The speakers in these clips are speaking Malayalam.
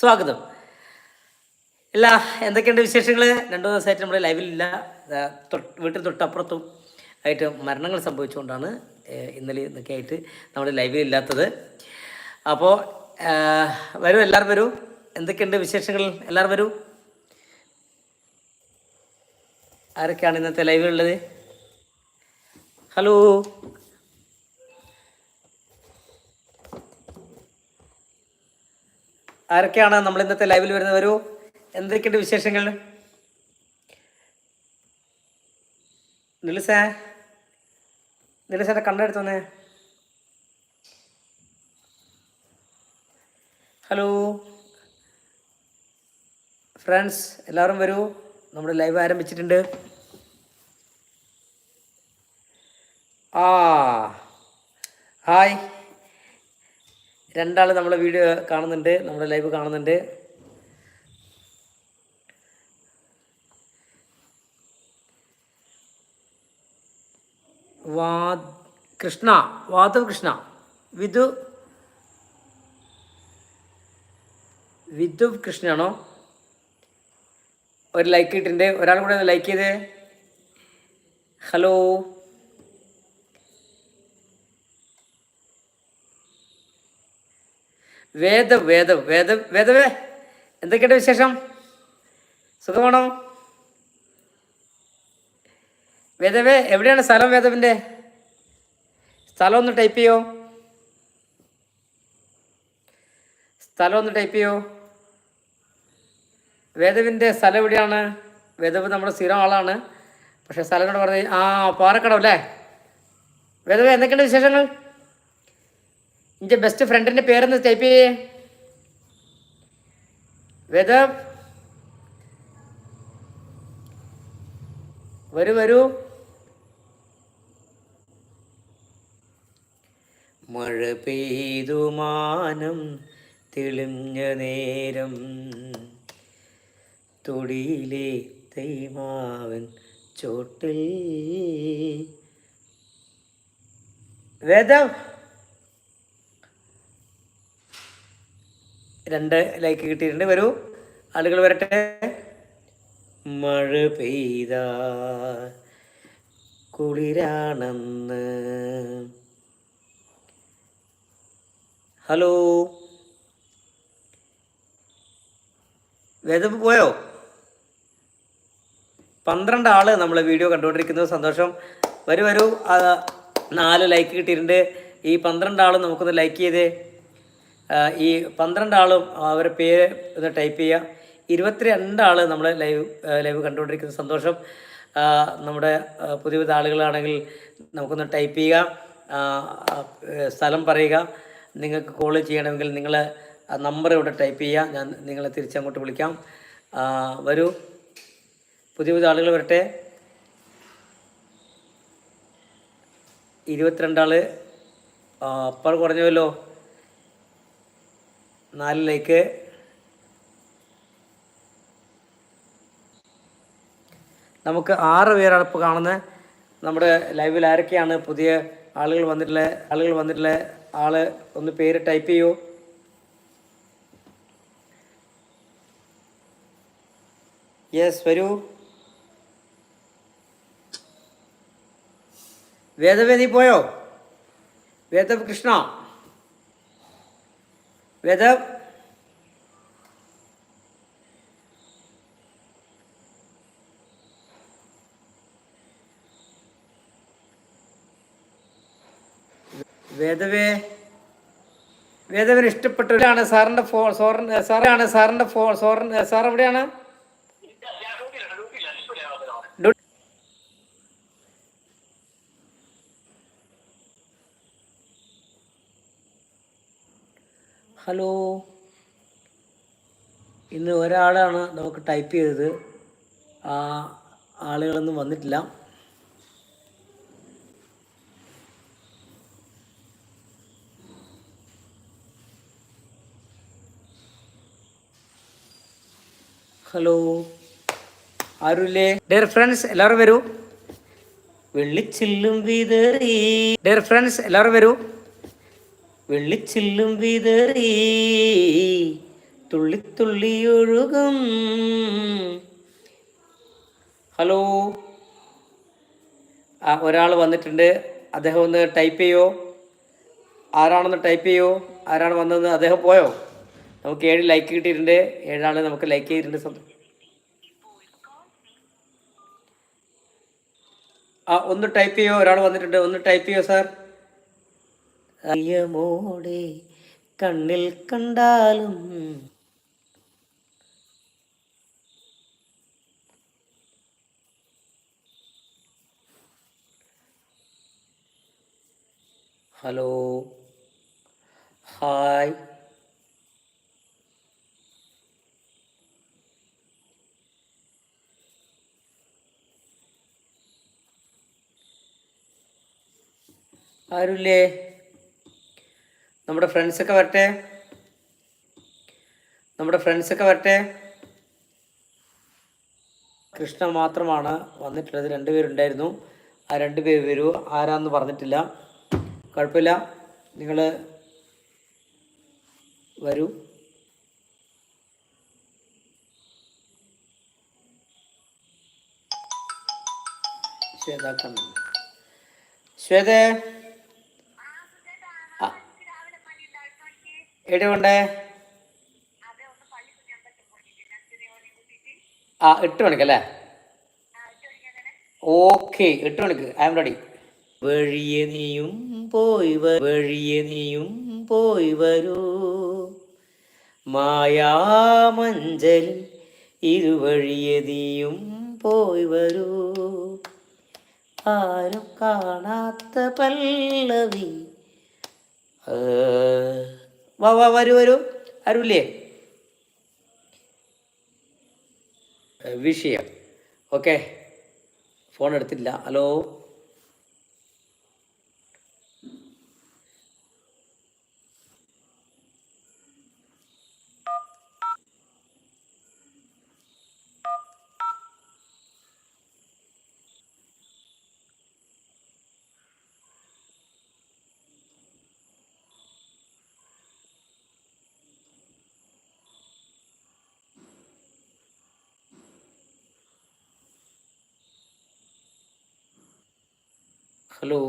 സ്വാഗതം. ഇല്ല എന്തൊക്കെയുണ്ട് വിശേഷങ്ങൾ രണ്ടു ദിവസമായിട്ട് നമ്മുടെ ലൈവിലില്ല വീട്ടിൽ തൊട്ടപ്പുറത്തും ആയിട്ട് മരണങ്ങൾ സംഭവിച്ചുകൊണ്ടാണ് ഇന്നലെ ഇന്നൊക്കെ ആയിട്ട് നമ്മുടെ ലൈവിൽ ഇല്ലാത്തത്. അപ്പോൾ വരൂ എല്ലാവരും വരൂ. എന്തൊക്കെയുണ്ട് വിശേഷങ്ങൾ? എല്ലാവരും വരൂ. ആരൊക്കെയാണ് ഇന്നത്തെ ലൈവിലുള്ളത് ഹലോ ആരൊക്കെയാണ് നമ്മൾ ഇന്നത്തെ ലൈവിൽ വരുന്നത്? വരൂ. എന്തൊക്കെയുണ്ട് വിശേഷങ്ങൾ? നിലിസേ നിലിസേന്റെ കണ്ണെടുത്തോന്നേ ഹലോ. ഫ്രണ്ട്സ് എല്ലാവരും വരൂ. നമ്മുടെ ലൈവ് ആരംഭിച്ചിട്ടുണ്ട്. ആ ഹായ്. രണ്ടാൾ നമ്മളെ വീഡിയോ കാണുന്നുണ്ട് നമ്മുടെ ലൈവ് കാണുന്നുണ്ട്. വാ കൃഷ്ണ വാദവ് കൃഷ്ണ വിധു വിധു കൃഷ്ണയാണോ? ഒരു ലൈക്ക് ഇട്ടിട്ടുണ്ട്. ഒരാൾ കൂടെ ലൈക്ക് ചെയ്തേ. ഹലോ വേദ വേദ വേദ വേദവേ എന്തൊക്കെയുണ്ട് വിശേഷം? സുഖമാണോ? വേദവേ എവിടെയാണ് സ്ഥലം വേദവിന്റെ? സ്ഥലം ഒന്ന് ടൈപ്പ് ചെയ്യോ? സ്ഥലം ഒന്ന് ടൈപ്പ് ചെയ്യോ? വേദവിന്റെ സ്ഥലം എവിടെയാണ്? വേദവ് നമ്മുടെ സ്ഥിരം ആളാണ്. പക്ഷേ സ്ഥലം കൂടെ പറഞ്ഞ് ആ പാറക്കടം അല്ലേ? വേദവേ എന്തൊക്കെയുണ്ട് വിശേഷങ്ങൾ? എന്റെ ബെസ്റ്റ് ഫ്രണ്ടിന്റെ പേരെന്ന് ടൈപ്പ് ചെയ്യേ വേദ. വരൂ വരൂ. മഴ പെയ്തു മാനം തെളിഞ്ഞ നേരം. തൊടിയിലെ തൈമാവൻ ചോട്ടിൽ. വേദം. രണ്ട് ലൈക്ക് കിട്ടിയിട്ടുണ്ട്. വരൂ ആളുകൾ വരട്ടെ. മഴ പെയ്ത കുളിരാണെന്ന്. ഹലോ? വേദപ്പ് പോയോ? പന്ത്രണ്ട് ആൾ നമ്മൾ വീഡിയോ കണ്ടുകൊണ്ടിരിക്കുന്നത് സന്തോഷം. വരൂ വരൂ. നാല് ലൈക്ക് കിട്ടിയിട്ടുണ്ട്. ഈ പന്ത്രണ്ട് ആൾ നമുക്കൊന്ന് ലൈക്ക് ചെയ്തേ. ഈ പന്ത്രണ്ട് ആളും അവരുടെ പേര് ഒന്ന് ടൈപ്പ് ചെയ്യുക. ഇരുപത്തിരണ്ട് ആൾ നമ്മൾ ലൈവ് ലൈവ് കണ്ടുകൊണ്ടിരിക്കുന്ന. സന്തോഷം. നമ്മുടെ പുതിയ പുതിയ ആളുകളാണെങ്കിൽ നമുക്കൊന്ന് ടൈപ്പ് ചെയ്യുക. സ്ഥലം പറയുക. നിങ്ങൾക്ക് കോൾ ചെയ്യണമെങ്കിൽ നിങ്ങൾ നമ്പർ ഇവിടെ ടൈപ്പ് ചെയ്യുക. ഞാൻ നിങ്ങളെ തിരിച്ചങ്ങോട്ട് വിളിക്കാം. വരൂ. പുതിയ പുതിയ ആളുകൾ വരട്ടെ. ഇരുപത്തിരണ്ടാൾ അപ്പോൾ കുറഞ്ഞുവല്ലോ. നാലിലേക്ക്. നമുക്ക് ആറ് പേരാണ് ഇപ്പോൾ കാണുന്നത് നമ്മുടെ ലൈവിൽ ആരൊക്കെയാണ്? പുതിയ ആളുകൾ വന്നിട്ടുള്ള ആളുകൾ വന്നിട്ടുള്ള ആൾ ഒന്ന് പേര് ടൈപ്പ് ചെയ്യൂ. യെസ് വരൂ. വേദവേദി പോയോ? വേദ കൃഷ്ണ വേദവേ വേദവിന് ഇഷ്ടപ്പെട്ടവരാണ് സാറിന്റെ ഫോ സോറിന് സാറാണ് സാറിന്റെ ഫോ സോറിന് സാർ എവിടെയാണ് ഹലോ. ഇന്ന് ഒരാളാണ് നമുക്ക് ടൈപ്പ് ചെയ്തത്. ആ ആളുകളൊന്നും വന്നിട്ടില്ല. ഹലോ. ആരുല്ലേ? ഡിയർ ഫ്രണ്ട്സ് എല്ലാവരും വരൂ. വെള്ളിച്ചില്ലും വിതറി. ഡിയർ ഫ്രണ്ട്സ് എല്ലാവരും വരൂ. വെള്ളിച്ചില്ലും വിതറി തുള്ളിത്തുള്ളിയൊഴുകും ഹലോ? ആ ഒരാൾ വന്നിട്ടുണ്ട്. അദ്ദേഹം ഒന്ന് ടൈപ്പ് ചെയ്യോ? ആരാണെന്ന് ടൈപ്പ് ചെയ്യോ? ആരാണ് വന്നതെന്ന് അദ്ദേഹം പോയോ? നമുക്ക് ഏഴ് ലൈക്ക് കിട്ടിയിട്ടുണ്ട്. ഏഴാൾ നമുക്ക് ലൈക്ക് ചെയ്തിട്ടുണ്ട്. സ്വന്തം ആ ഒന്ന് ടൈപ്പ് ചെയ്യോ? ഒരാൾ വന്നിട്ടുണ്ട്. ഒന്ന് ടൈപ്പ് ചെയ്യോ സാർ അയ്യമോടെ കണ്ണിൽ കണ്ടാലും ഹലോ. ഹായ്. ആരുമില്ലേ നമ്മുടെ ഫ്രണ്ട്സൊക്കെ വരട്ടെ? നമ്മുടെ ഫ്രണ്ട്സൊക്കെ വരട്ടെ? കൃഷ്ണ മാത്രമാണ് വന്നിട്ടുള്ളത്. രണ്ടുപേരുണ്ടായിരുന്നു. ആ രണ്ട് പേര് വരൂ. ആരാന്ന് പറഞ്ഞിട്ടില്ല. കുഴപ്പമില്ല. നിങ്ങൾ വരൂ. ശ്വേത കണ്ണൻ ശ്വേതേ. എവിടെ കൊണ്ടേ ആ എട്ട് മണിക്കല്ലേ ഓക്കെ എട്ട് മണിക്ക്. I'm ready. വഴിയെ നീയും പോയി വഴിയെ നീയും പോയി വരൂ. മായാമഞ്ചൽ ഇരുവഴിയെ നീയും പോയി വരൂ. ആരും കാണാത്ത പല്ലവി ആ, വാ വാ വരൂ വരൂ. അരുല്ലേ വിഷയം. ഓക്കെ. ഫോൺ എടുത്തില്ല. ഹലോ. ഹലോ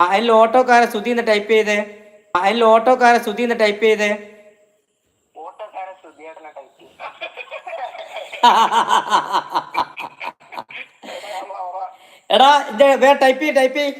അതിൽ ഓട്ടോക്കാരെ സ്തുതി എന്ന് ടൈപ്പ് ചെയ്തേ. അതിൽ ഓട്ടോക്കാരെ സ്തുതി എന്ന് ടൈപ്പ് ചെയ്തേ. എടാ ഇത് വേ ടൈപ്പ് ചെയ്യ് ടൈപ്പ് ചെയ്യ്.